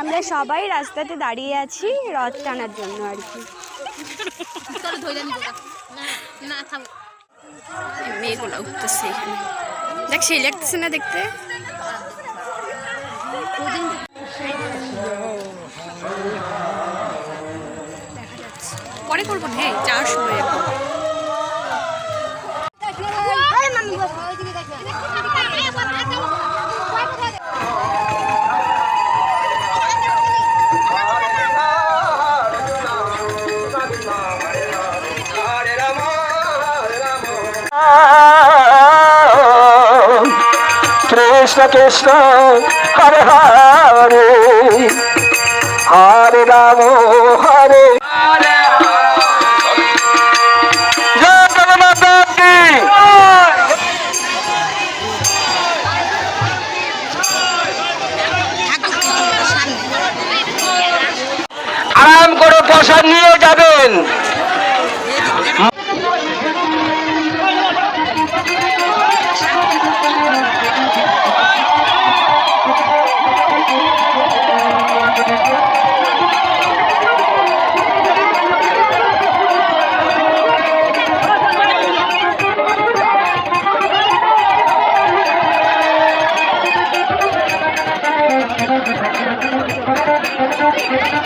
আমরা সবাই রাস্তাতে দাঁড়িয়ে আছি রথ টানার জন্য আর কি। মেয়েগুলো উঠতেছে এখানে। দেখ, সেই লাগতেছে না দেখতে। পরে করব হে যাওয়ার সময়। কৃষ্ণ কৃষ্ণ হরে হরে হরে রাম হরে। আরাম করে প্রসাদ Es el.